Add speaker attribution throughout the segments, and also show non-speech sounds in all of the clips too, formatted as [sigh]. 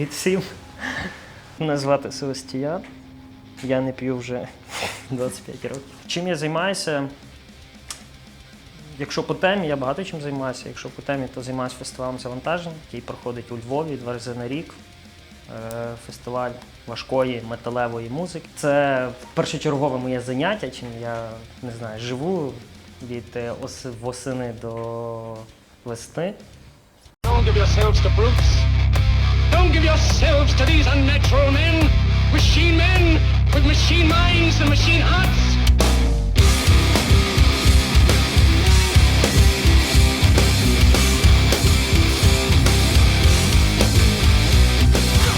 Speaker 1: Привіт всім. Мене звати Селестія. Я не п'ю вже [laughs] 25 років. Чим я займаюся? Якщо по темі, я багато чим займаюся. Якщо по темі, то займаюся фестивалем завантажень, який проходить у Львові два рази на рік. Е, Фестиваль важкої металевої музики. Це першочергове моє заняття, чим я не знаю, живу від е, ос- восени до весни.
Speaker 2: Don't give yourselves to brutes. Don't give yourselves to these unnatural men, machine men with machine minds and machine hearts.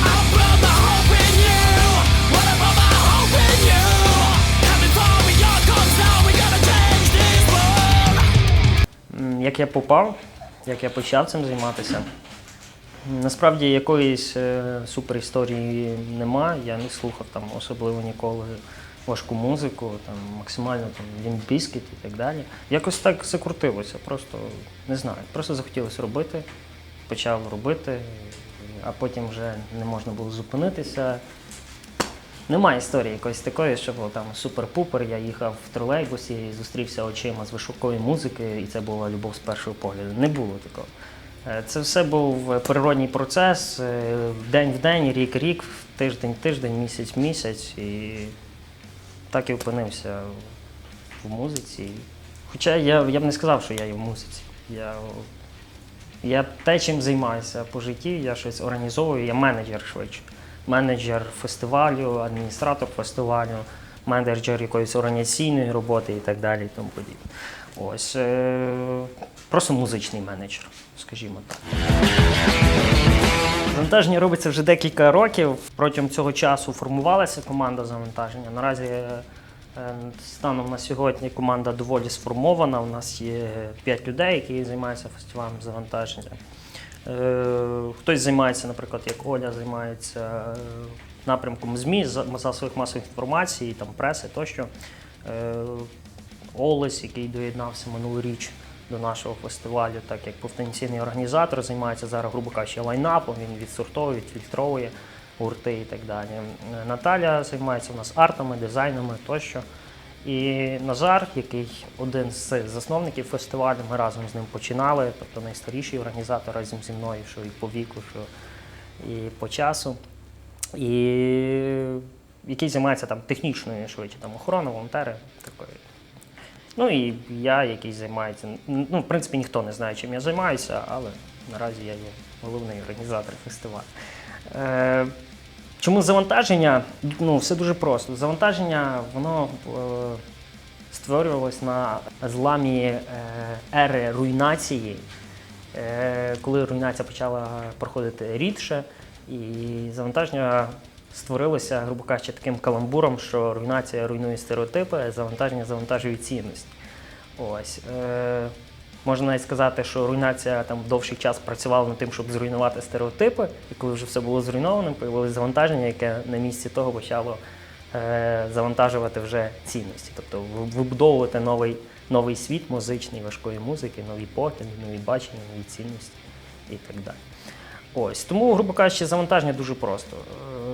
Speaker 3: I put my hope. What I my hope in you. And before we all comes down, we gotta change this world.
Speaker 1: М, Як я попав, як я почав цим займатися. Насправді якоїсь е, супер нема. Я не слухав там особливо ніколи важку музику, там максимально там лімбіскіт і так далі. Якось так закрутилося, просто не знаю. Просто захотілося робити, почав робити, а потім вже не можна було зупинитися. Немає історії якоїсь такої, що було там супер-пупер. Я їхав в тролейбусі, і зустрівся очима з вишукої музики, і це була любов з першого погляду. Не було такого. Е, Це все був природній процес, е, день в день, рік рік, тиждень тиждень, місяць місяць. І так і опинився в музиці. Хоча я, я б не сказав, що я є в музиці. Я, я те, чим займаюся по житті, я щось організовую, я менеджер швидше. Менеджер фестивалю, адміністратор фестивалю, менеджер якоїсь організаційної роботи і так далі. І тому подібне. Ось е, просто музичний менеджер, скажімо так. Завантаження робиться вже декілька років. Протягом цього часу формувалася команда завантаження. Наразі е, станом на сьогодні команда доволі сформована. У нас є 5 людей, які займаються фестивалем завантаження. Е, Хтось займається, наприклад, як Оля, займається е, напрямком ЗМІ, за- засобів масової інформації, там, преси тощо. Олесь, який доєднався минулоріч до нашого фестивалю, так як потенційний організатор, займається зараз, грубо кажучи, лайнапом, він відсортовує, відфільтровує гурти і так далі. Наталя займається у нас артами, дизайнами тощо. І Назар, який один з засновників фестивалю, ми разом з ним починали, тобто найстаріший організатор разом зі мною, що і по віку, що і по часу. І який займається там технічною швидше, там охорона, волонтери, такої. Ну і я, який займається. Ну, в принципі, ніхто не знає, чим я займаюся, але наразі я є головний організатор фестивалю. Е, чому завантаження? Ну, все дуже просто. Завантаження, воно е, створювалось на зламі е, ери руйнації, е, коли руйнація почала проходити рідше, і завантаження створилося, грубо кажучи, таким каламбуром, що руйнація руйнує стереотипи, завантаження завантажує цінності. Ось. Е, можна навіть сказати, що руйнація там довший час працювала над тим, щоб зруйнувати стереотипи, і коли вже все було зруйновано, появилось завантаження, яке на місці того почало е, завантажувати вже цінності, тобто вибудовувати новий, новий світ музичний, важкої музики, нові погляди, нові бачення, нові цінності і так далі. Ось тому, грубо кажучи, завантаження дуже просто.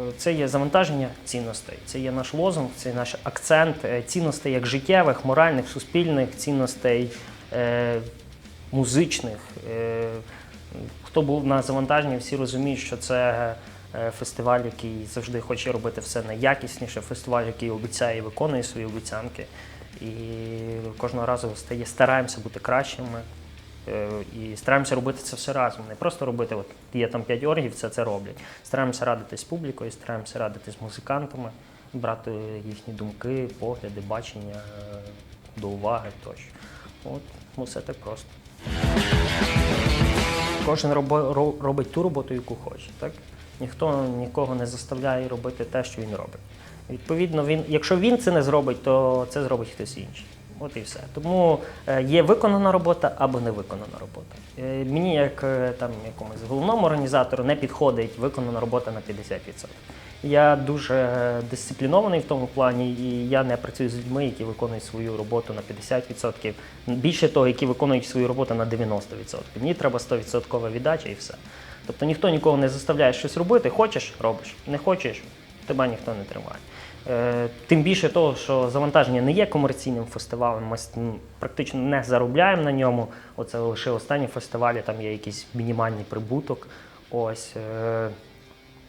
Speaker 1: Е, Це є завантаження цінностей. Це є наш лозунг, це є наш акцент е, цінностей як життєвих, моральних, суспільних, цінностей е, музичних. Хто був на завантаженні, всі розуміють, що це фестиваль, який завжди хоче робити все найякісніше, фестиваль, який обіцяє і виконує свої обіцянки. І кожного разу стає, стараємося бути кращими. Е, І стараємося робити це все разом. Не просто робити, от є там п'ять оргів, це це роблять. Стараємося радитись з публікою, стараємося радитись з музикантами, брати їхні думки, погляди, бачення е, до уваги тощо. От, ну, все так просто. Кожен робить ту роботу, яку хоче. Так? Ніхто нікого не заставляє робити те, що він робить. Відповідно, він, якщо він це не зробить, то це зробить хтось інший. От і все. Тому е, є виконана робота або не виконана робота. Е, Мені, як е, там якомусь головному організатору, не підходить виконана робота на 50%. Я дуже дисциплінований в тому плані, і я не працюю з людьми, які виконують свою роботу на 50%. Більше того, які виконують свою роботу на 90%. Мені треба 100% віддача і все. Тобто ніхто нікого не заставляє щось робити. Хочеш робиш, не хочеш, тебе ніхто не тримає. Е, Тим більше того, що завантаження не є комерційним фестивалем, ми практично не заробляємо на ньому. Оце лише останні фестивалі, там є якийсь мінімальний прибуток, ось, е,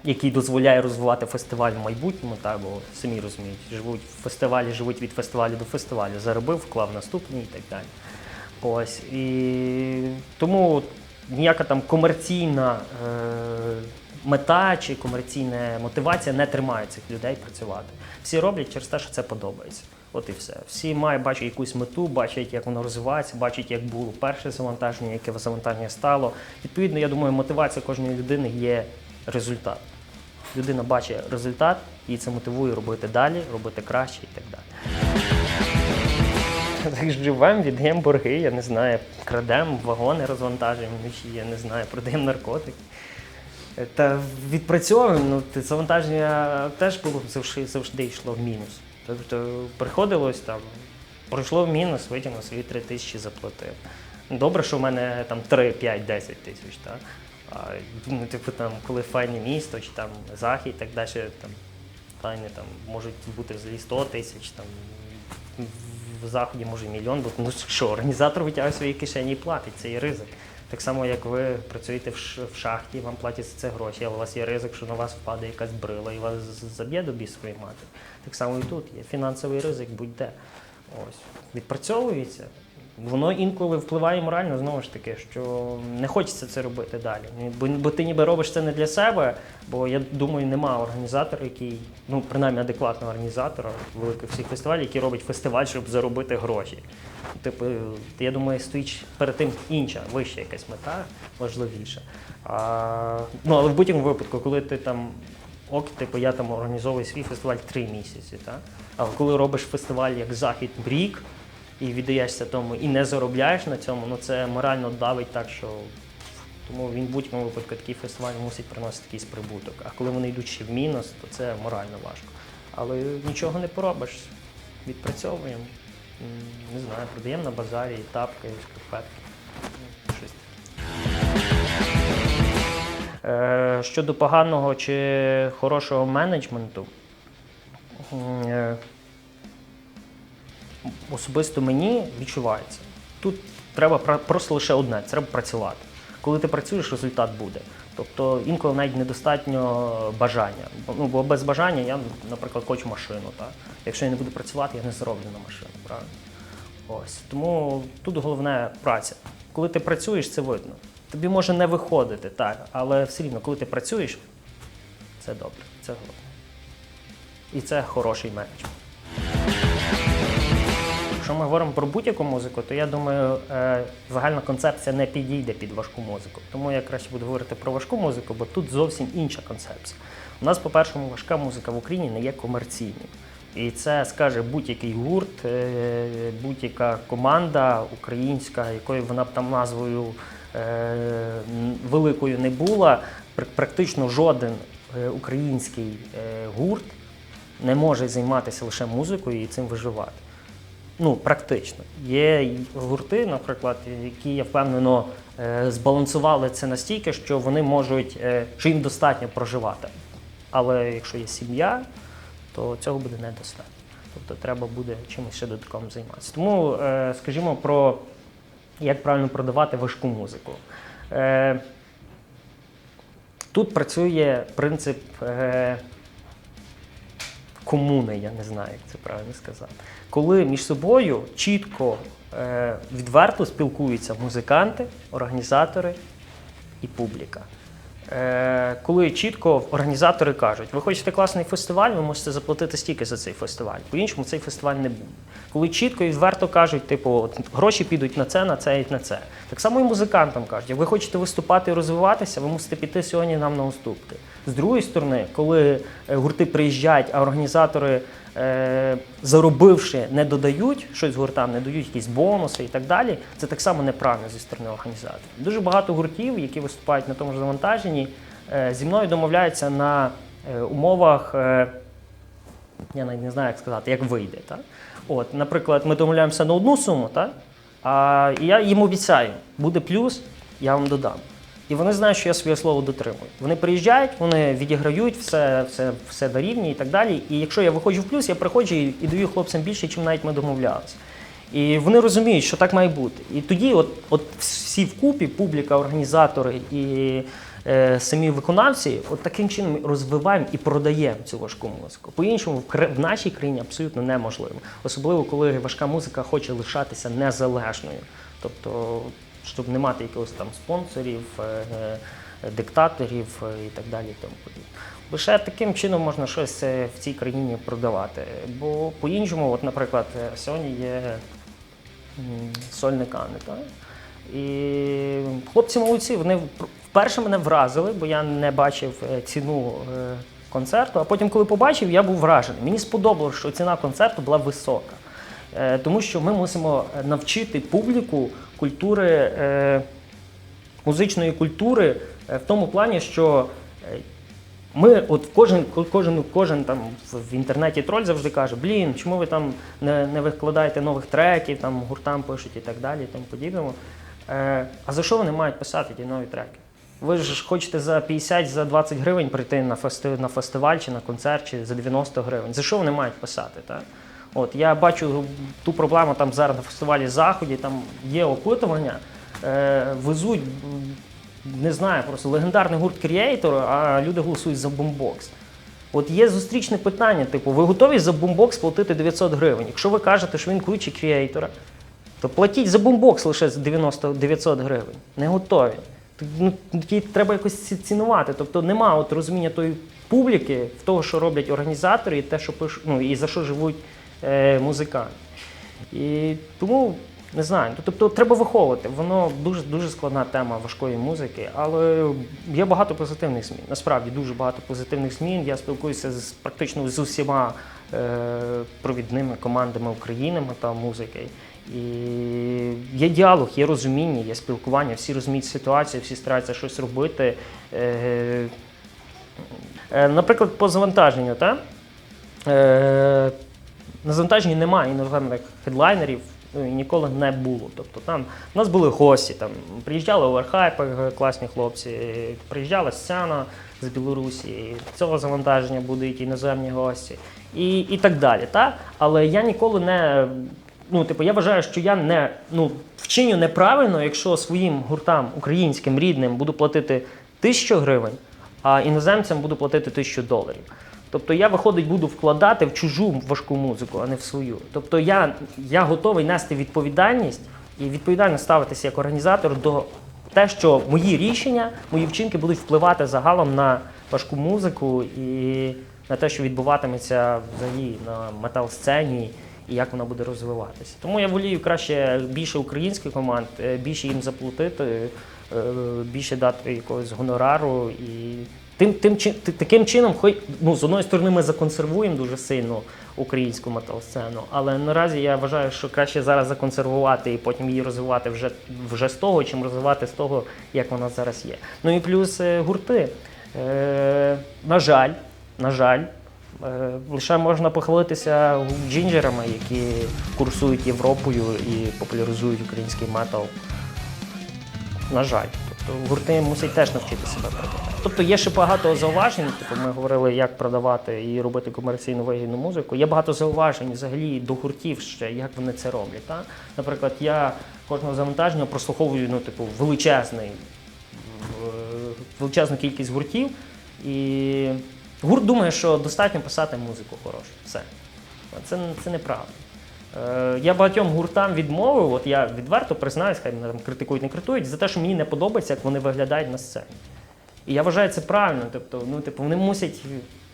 Speaker 1: який дозволяє розвивати фестиваль в майбутньому, так, бо самі розуміють, живуть в фестивалі, живуть від фестивалю до фестивалю. Заробив, вклав наступний і так далі. Ось. І тому ніяка там комерційна е, мета чи комерційна мотивація не тримає цих людей працювати. Всі роблять через те, що це подобається. От і все. Всі мають бачать якусь мету, бачать, як воно розвивається, бачать, як було перше завантаження, яке завантаження стало. Відповідно, я думаю, мотивація кожної людини є результат. Людина бачить результат, і це мотивує робити далі, робити краще і так далі. [laughs] Так живемо, віддаємо борги, я не знаю, крадемо, вагони розвантажуємо я не знаю, продаємо наркотики. Та відпрацьовуємо, ну, завантаження теж було завжди, завжди йшло в мінус. Тобто приходилось там, пройшло в мінус, витягнув свої 3 тисячі заплатив. Добре, що в мене там 3, 5, 10 тисяч. Так? А, ну, типу, там, коли файне місто, чи там захід, так далі, там, файне, там, можуть бути взагалі 100 тисяч, там, в заході може мільйон бути. Ну що, організатор витягує свої кишені і платить, це є ризик. Так само, як ви працюєте в шахті, вам платять за це гроші, але у вас є ризик, що на вас впаде якась брила і вас заб'є до бісової мати. Так само і тут є фінансовий ризик будь-де. Ось. Відпрацьовується. Воно інколи впливає морально, знову ж таки, що не хочеться це робити далі. Бо, бо ти ніби робиш це не для себе, бо я думаю, нема організатора, який, ну принаймні адекватного організатора великих всіх фестивалів, який робить фестиваль, щоб заробити гроші. Типу, я думаю, стоїть перед тим інша, вища якась мета, важливіша. А, ну, але в будь-якому випадку, коли ти там ок, типу, я там організовую свій фестиваль три місяці, так? але коли робиш фестиваль як захід рік і віддаєшся тому і не заробляєш на цьому, ну це морально давить так, що тому він в будь-якому випадку такий фестиваль мусить приносити якийсь прибуток. А коли вони йдуть ще в мінус, то це морально важко. Але нічого не поробиш. Відпрацьовуємо. Не знаю, продаємо на базарі тапки, шкарпетки. Ну, Щось. таке. Е, Щодо поганого чи хорошого менеджменту, е, особисто мені відчувається. Тут треба просто лише одне треба працювати. Коли ти працюєш, результат буде. Тобто інколи навіть недостатньо бажання. Бо- Ну, бо без бажання я, наприклад, хочу машину. Так? Якщо я не буду працювати, я не зароблю на машину. Правильно? Ось. Тому тут головне праця. Коли ти працюєш, це видно. Тобі може не виходити, так, але все рівно, коли ти працюєш, це добре, це головне. І це хороший менеджмент. Якщо ми говоримо про будь-яку музику, то я думаю, е, загальна концепція не підійде під важку музику. Тому я краще буду говорити про важку музику, бо тут зовсім інша концепція. У нас, по-перше, важка музика в Україні не є комерційною. І це скаже будь-який гурт, е, будь-яка команда українська, якою вона б там назвою е, великою не була, практично жоден український гурт не може займатися лише музикою і цим виживати. Ну, практично. Є гурти, наприклад, які я впевнено е, збалансували це настільки, що вони можуть, е, що їм достатньо проживати. Але якщо є сім'я, то цього буде недостатньо. Тобто треба буде чимось ще додатковим займатися. Тому, е, скажімо, про як правильно продавати важку музику. Тут працює принцип комуни, я не знаю, як це правильно сказати. Коли між собою чітко, е, відверто спілкуються музиканти, організатори і публіка. Е, коли чітко організатори кажуть, ви хочете класний фестиваль, ви можете заплатити стільки за цей фестиваль. По-іншому цей фестиваль не буде. Коли чітко і відверто кажуть, типу, от, гроші підуть на це, на це і на це. Так само і музикантам кажуть, ви хочете виступати і розвиватися, ви мусите піти сьогодні нам на уступки. З другої сторони, коли е, гурти приїжджають, а організатори, заробивши, не додають щось гуртам, не дають якісь бонуси і так далі, це так само неправильно зі сторони організаторів. Дуже багато гуртів, які виступають на тому ж завантаженні, е, зі мною домовляються на е, умовах. е, я навіть не знаю, як сказати, як вийде. Так? От, наприклад, ми домовляємося на одну суму, так? а я їм обіцяю, буде плюс, я вам додам. І вони знають, що я своє слово дотримую. Вони приїжджають, вони відіграють все, все, все на рівні і так далі. І якщо я виходжу в плюс, я приходжу і, і даю хлопцям більше, чим навіть ми домовлялися. І вони розуміють, що так має бути. І тоді, от, от всі вкупі, публіка, організатори і е, самі виконавці, от таким чином розвиваємо і продаємо цю важку музику. По-іншому в, в нашій країні абсолютно неможливо. Особливо, коли важка музика хоче лишатися незалежною. Тобто, щоб не мати якихось там спонсорів, е, е, диктаторів е, і так далі. Тому. Лише таким чином можна щось в цій країні продавати. Бо по-іншому, от, наприклад, сьогодні є м, сольниками. Так? І хлопці молодці, вони вперше мене вразили, бо я не бачив ціну концерту, а потім, коли побачив, я був вражений. Мені сподобалося, що ціна концерту була висока. Тому що ми мусимо навчити публіку культури, е, музичної культури е, в тому плані, що е, ми, от кожен, кожен, кожен там в- інтернеті троль завжди каже: блін, чому ви там не, не викладаєте нових треків, там гуртам пишуть і так далі, і тому подібному. А за що вони мають писати ті нові треки? Ви ж хочете за 50, за 20 гривень прийти на, фести, на фестиваль чи на концерт, чи за 90 гривень. За що вони мають писати? Так? От, я бачу ту проблему там зараз на фестивалі Заході, там є опитування, е, везуть, не знаю, просто легендарний гурт Creator, а люди голосують за бомбокс. От є зустрічне питання, типу, ви готові за бомбокс платити 900 гривень? Якщо ви кажете, що він круче Creator, то платіть за бомбокс лише 90 900 гривень. Не готові. Ну, треба якось цінувати. Тобто нема розуміння тої публіки в того, що роблять організатори, і те, що пишуть, ну і за що живуть е, музиканти. І тому не знаю. Тобто треба виховувати. Воно дуже дуже складна тема важкої музики, але є багато позитивних змін. Насправді дуже багато позитивних змін. Я спілкуюся з практично з усіма е, провідними командами України та музики. І є діалог, є розуміння, є спілкування, всі розуміють ситуацію, всі стараються щось робити. Е, е, наприклад, по завантаженню, так? Е, на завантаженні немає іноземних хедлайнерів, ну і ніколи не було. Тобто там у нас були гості, там приїжджали оверхайпи, класні хлопці, приїжджала сцена з Білорусі, цього завантаження будуть іноземні гості і, і так далі. Та? Але я ніколи не. Ну, типу, я вважаю, що я не ну, вчиню неправильно, якщо своїм гуртам українським рідним буду платити тисячу гривень, а іноземцям буду платити тисячу доларів. Тобто я, виходить, буду вкладати в чужу важку музику, а не в свою. Тобто я, я готовий нести відповідальність і відповідально ставитися як організатор до те, що мої рішення, мої вчинки будуть впливати загалом на важку музику і на те, що відбуватиметься взагалі на метал-сцені і як вона буде розвиватися. Тому я волію краще більше українських команд, е, більше їм заплатити, е, більше дати якогось гонорару і тим, тим, таким чином, хоч ну, з одної сторони, ми законсервуємо дуже сильно українську метал-сцену, але наразі я вважаю, що краще зараз законсервувати і потім її розвивати вже, вже з того, чим розвивати з того, як вона зараз є. Ну і плюс е, гурти. Е, на жаль, на жаль, е, лише можна похвалитися джинджерами, які курсують Європою і популяризують український метал. На жаль, тобто гурти мусять теж навчити себе продавати. Тобто є ще багато зауважень. Типу ми говорили, як продавати і робити комерційну вигідну музику. Є багато зауважень взагалі до гуртів ще, як вони це роблять. Та? Наприклад, я кожного завантаження прослуховую ну, типу, величезний, е, величезну кількість гуртів. І гурт думає, що достатньо писати музику хорошу. Все. Це, це неправда. Е, Я багатьом гуртам відмовив, от я відверто признаюсь, хай мене там критикують, не критикують, за те, що мені не подобається, як вони виглядають на сцені. І я вважаю це правильно. Тобто, ну, типу, вони мусять.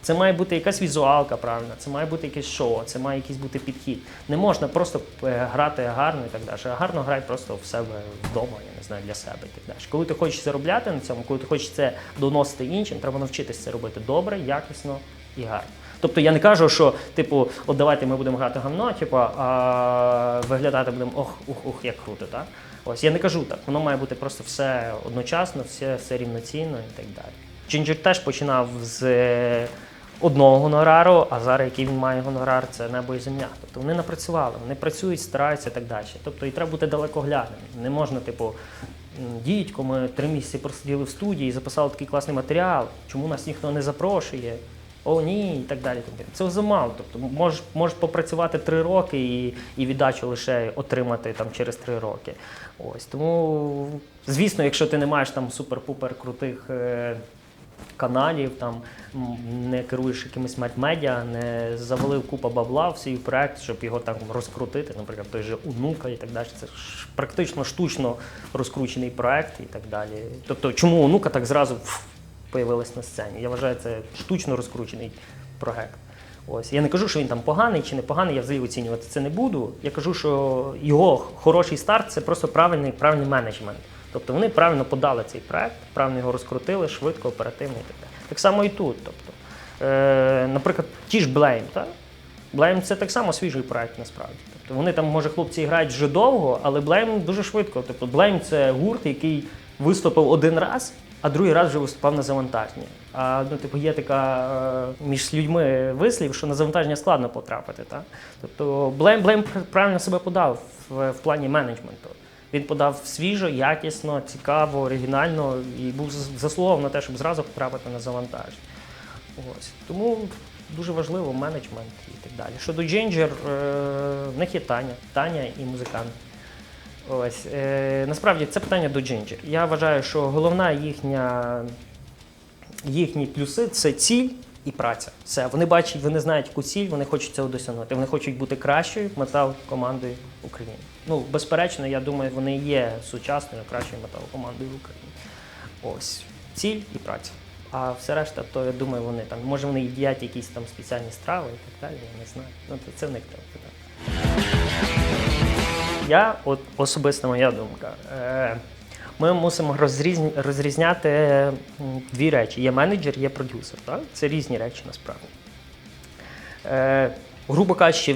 Speaker 1: Це має бути якась візуалка правильна, це має бути якесь шоу, це має якийсь бути підхід. Не можна просто е, грати гарно і так далі. Гарно грай просто в себе вдома, я не знаю, для себе і так далі. Коли ти хочеш заробляти на цьому, коли ти хочеш це доносити іншим, треба навчитися це робити добре, якісно і гарно. Тобто я не кажу, що типу, от давайте ми будемо грати гамно, типу, а виглядати будемо ох, ух, ух, як круто, так? Ось я не кажу так. Воно має бути просто все одночасно, все, все рівноцінно і так далі. Джинджер теж починав з е, одного гонорару, а зараз який він має гонорар, це небо і земля. Тобто вони напрацювали, вони працюють, стараються і так далі. Тобто і треба бути далекоглядним. Не можна, типу, Дідько, ми три місяці просиділи в студії, записали такий класний матеріал. Чому нас ніхто не запрошує? О, ні, і так далі. Це замало. Тобто можеш, можеш попрацювати три роки і, і віддачу лише отримати там через три роки. Ось тому, звісно, якщо ти не маєш там супер-пупер крутих. Е- каналів, там не керуєш якимись медіа, не завалив купа бабла в свій проект, щоб його там розкрутити, наприклад, той же онука і так далі. Це ж практично штучно розкручений проект і так далі. Тобто, чому онука так зразу ф, появилась на сцені? Я вважаю, це штучно розкручений проект. Ось я не кажу, що він там поганий чи не поганий, я взагалі оцінювати це не буду. Я кажу, що його хороший старт це просто правильний, правильний менеджмент. Тобто вони правильно подали цей проект, правильно його розкрутили, швидко, оперативно і так далі. Так само і тут. Тобто, е, наприклад, ті ж Blame, так? Blame – це так само свіжий проект насправді. Тобто вони там, може, хлопці грають вже довго, але Blame дуже швидко. Тобто Blame – це гурт, який виступив один раз, а другий раз вже виступав на завантаженні. А ну, типу, є така е, між людьми вислів, що на завантаження складно потрапити. Так? Тобто Blame, Blame правильно себе подав в, в плані менеджменту. Він подав свіжо, якісно, цікаво, оригінально і був зас- на те, щоб зразу потрапити на завантаження. Ось. Тому дуже важливо менеджмент і так далі. Щодо Ginger, е, в них є Таня, Таня і музикант. Ось. Е, насправді це питання до Ginger. Я вважаю, що головна їхня, їхні плюси це ціль і праця. Все. Вони бачать, вони знають, яку ціль, вони хочуть цього досягнути. Вони хочуть бути кращою метал командою України. Ну, безперечно, я думаю, вони є сучасною кращою метал командою в Україні. Ось ціль і праця. А все решта, то я думаю, вони там, може вони їдять якісь там спеціальні страви і так далі, я не знаю. Ну, це в них треба питати. Я, от особиста моя думка. Е, ми мусимо розрізняти дві речі: є менеджер, є продюсер. Так? Це різні речі насправді. Е, грубо кажучи,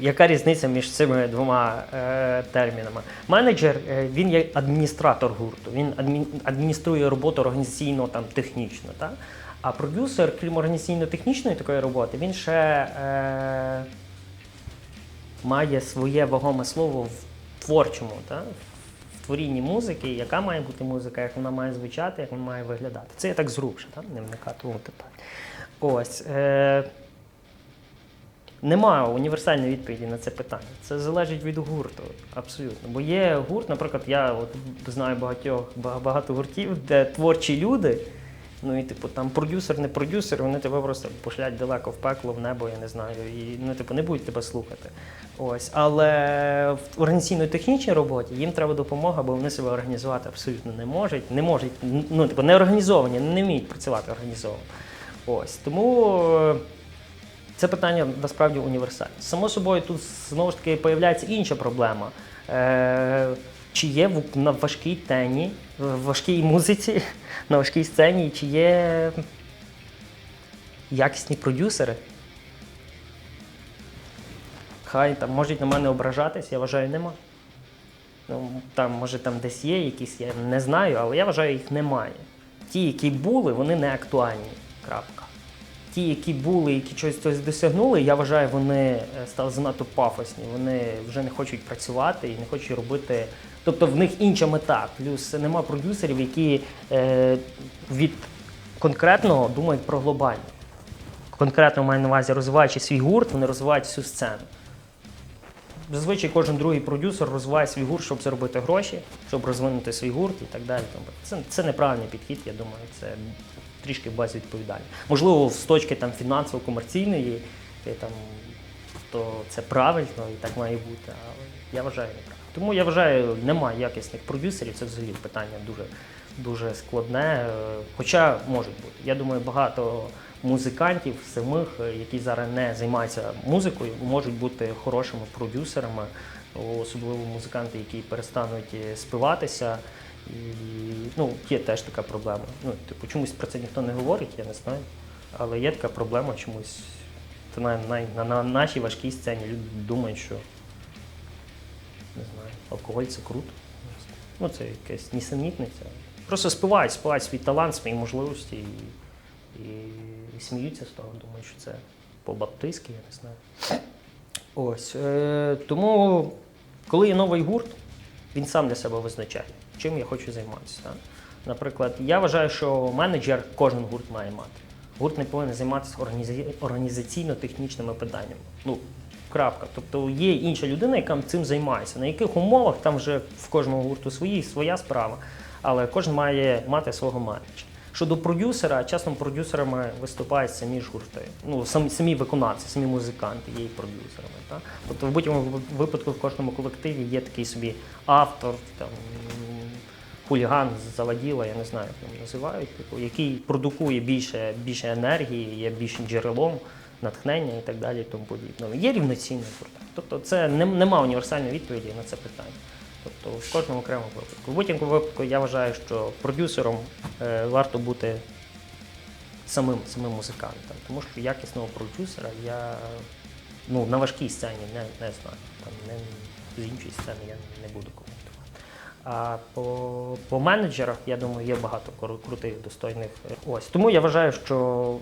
Speaker 1: яка різниця між цими двома е, термінами? Менеджер він є адміністратор гурту, він адмін, адмініструє роботу організаційно там, технічно. Так? А продюсер, крім організаційно-технічної такої роботи, він ще має своє вагоме слово в творчому, так? в творінні музики, яка має бути музика, як вона має звучати, як вона має виглядати. Це я так зрубше, так? не вникати. Ось. Е- немає універсальної відповіді на це питання. Це залежить від гурту, абсолютно. Бо є гурт, наприклад, я от знаю багатьох багато гуртів, де творчі люди. Ну і типу там продюсер, не продюсер, вони тебе просто пошлять далеко в пекло, в небо, я не знаю, і ну, типу, не будуть тебе слухати. Ось. Але в організаційно-технічній роботі їм треба допомога, бо вони себе організувати абсолютно не можуть. Не можуть, ну, типу, не організовані, не вміють працювати організовано. Ось. Тому. е, це питання насправді універсальне. Само собою, тут знову ж таки появляється інша проблема. Е, чи є на важкій тені, в важкій музиці, [laughs] на важкій сцені, чи є якісні продюсери? Хай там можуть на мене ображатись, я вважаю, нема. Ну, там, може, там десь є якісь, я не знаю, але я вважаю, їх немає. Ті, які були, вони не актуальні. Крапка. Ті, які були, які щось досягнули, я вважаю, вони е, стали занадто пафосні. Вони вже не хочуть працювати і не хочуть робити. Тобто в них інша мета. Плюс нема продюсерів, які е, від конкретного думають про глобальне. Конкретно маю на увазі, розвиваючи свій гурт, вони розвивають всю сцену. Зазвичай кожен другий продюсер розвиває свій гурт, щоб заробити гроші, щоб розвинути свій гурт і так далі. Це, це неправильний підхід, я думаю, це трішки безвідповідально. Можливо, з точки там, фінансово-комерційної, е, там, то це правильно і так має бути, але я вважаю неправильно. Тому я вважаю, немає якісних продюсерів, це взагалі питання дуже, дуже складне. е, Хоча можуть бути. Я думаю, багато музикантів самих, е, які зараз не займаються музикою, можуть бути хорошими продюсерами, особливо музиканти, які перестануть е, спиватися. І ну, є теж така проблема. Ну, типу, чомусь про це ніхто не говорить, я не знаю. Але є така проблема чомусь. Це на, на, на, на нашій важкій сцені люди думають, що алкоголь це круто. Ну, це якась нісенітниця. Просто спивають, спивають свій талант, свої можливості і, і, і сміються з того, думають, що це по-баптистськи, я не знаю. Ось. Е, тому, коли є новий гурт, він сам для себе визначає, чим я хочу займатися. Так? Наприклад, я вважаю, що менеджер кожен гурт має мати. Гурт не повинен займатися організаційно-технічними питаннями. Ну, крапка. Тобто є інша людина, яка цим займається. На яких умовах там вже в кожного гурту свої, своя справа. Але кожен має мати свого менеджера. Щодо продюсера, часом продюсерами виступають самі ж гурти. Ну, самі, самі виконавці, самі музиканти є і продюсерами. Так? Тобто в будь-якому випадку в кожному колективі є такий собі автор, там, хуліган заводіла, я не знаю, як його називають, типу, який продукує більше, більше енергії, є більшим джерелом натхнення і так далі. і Тому подібне. Є рівноцінний гурт. Тобто це не, нема універсальної відповіді на це питання. Тобто в кожному окремому випадку. В будь-якому випадку я вважаю, що продюсером е, варто бути самим, самим музикантом, тому що якісного продюсера я ну, на важкій сцені не, не знаю. Там, не, з іншої сцени я не буду коментувати. А по, по менеджерах, я думаю, є багато крутих, достойних. Ось. Тому я вважаю, що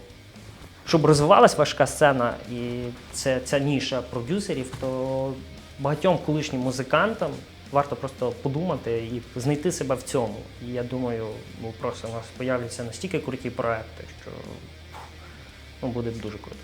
Speaker 1: щоб розвивалась важка сцена і це, ця ніша продюсерів, то багатьом колишнім музикантам варто просто подумати і знайти себе в цьому. І я думаю, ну, просто у нас появляться настільки круті проекти, що ну, буде дуже круто.